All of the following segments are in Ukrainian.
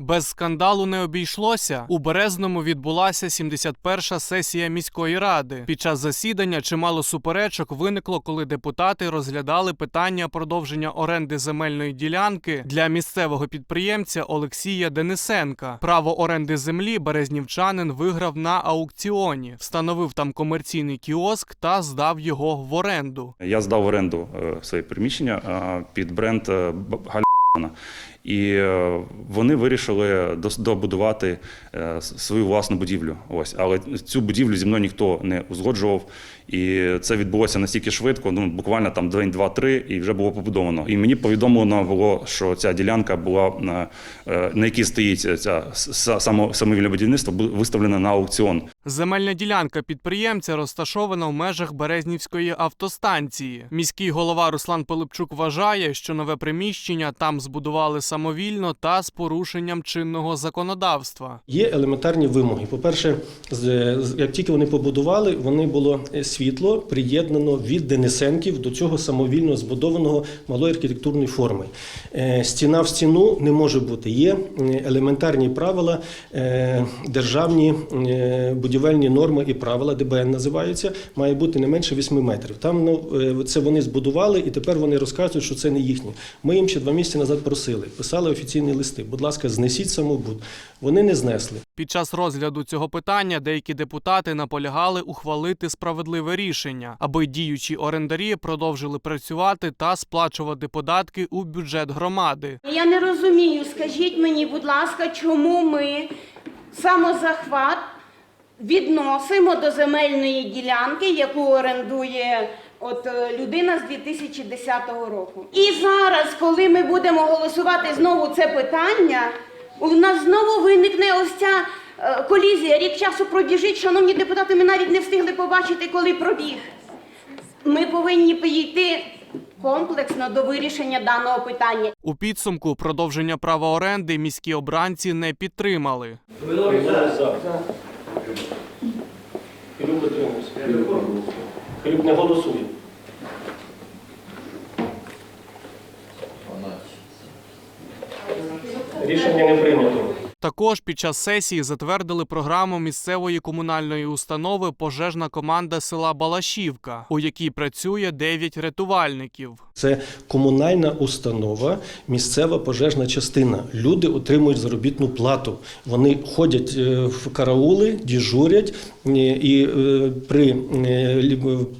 Без скандалу не обійшлося. У Березному відбулася 71-ша сесія міської ради. Під час засідання чимало суперечок виникло, коли депутати розглядали питання продовження оренди земельної ділянки для місцевого підприємця Олексія Денисенка. Право оренди землі березнівчанин виграв на аукціоні, встановив там комерційний кіоск та здав його в оренду. Я здав в оренду е, своє приміщення е, під бренд е, Б- Гальмана. І е, вони вирішили добудувати е, свою власну будівлю. Ось, але цю будівлю зі мною ніхто не узгоджував. І це відбулося настільки швидко, ну буквально там день, два, три, і вже було побудовано. І мені повідомлено було, що ця ділянка була на, е, якій стоїть ця с- само, самовільне будівництво, бу- виставлена на аукціон. Земельна ділянка підприємця розташована в межах Березнівської автостанції. Міський голова Руслан Пилипчук вважає, що нове приміщення там збудували самовільно та з порушенням чинного законодавства. Є елементарні вимоги. По-перше, з- з- як тільки вони побудували, вони було е, світло приєднано від Денисенків до цього самовільно збудованого малої архітектурної форми. Е, Стіна в стіну не може бути. Є е, елементарні правила, державні е, будівельні норми і правила, ДБН називаються, має бути не менше 8 метрів. Там ну, е, це вони збудували, і тепер вони розказують, що це не їхнє. Ми їм ще два місяці назад просили, писали офіційні листи. Будь ласка, знесіть самобуд. Вони не знесли. Під час розгляду цього питання деякі депутати наполягали ухвалити справедливе рішення, аби діючі орендарі продовжили працювати та сплачувати податки у бюджет громади. Я не розумію, скажіть мені, будь ласка, чому ми самозахват відносимо до земельної ділянки, яку орендує от е, людина з 2010 року. І зараз, коли ми будемо голосувати знову це питання, у нас знову виникне ось ця е, колізія. Рік часу пробіжить, шановні депутати, ми навіть не встигли побачити, коли пробіг. Ми повинні підійти комплексно до вирішення даного питання. У підсумку продовження права оренди міські обранці не підтримали. Хилюк дотримується. Хилюк не голосує. Рішення не прийнято. Також під час сесії затвердили програму місцевої комунальної установи пожежна команда села Балашівка, у якій працює 9 рятувальників. Це комунальна установа, місцева пожежна частина. Люди отримують заробітну плату. Вони ходять е, в караули, діжурять, е, і е, при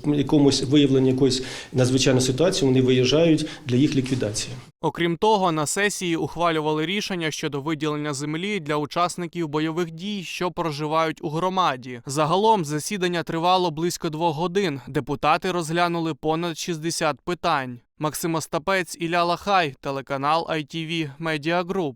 якомусь виявленні якоїсь надзвичайної ситуації вони виїжджають для їх ліквідації. Окрім того, на сесії ухвалювали рішення щодо виділення землі для учасників бойових дій, що проживають у громаді. Загалом засідання тривало близько двох годин. Депутати розглянули понад 60 питань. Максим Остапець, Ілля Лахай, телеканал ITV Media Group.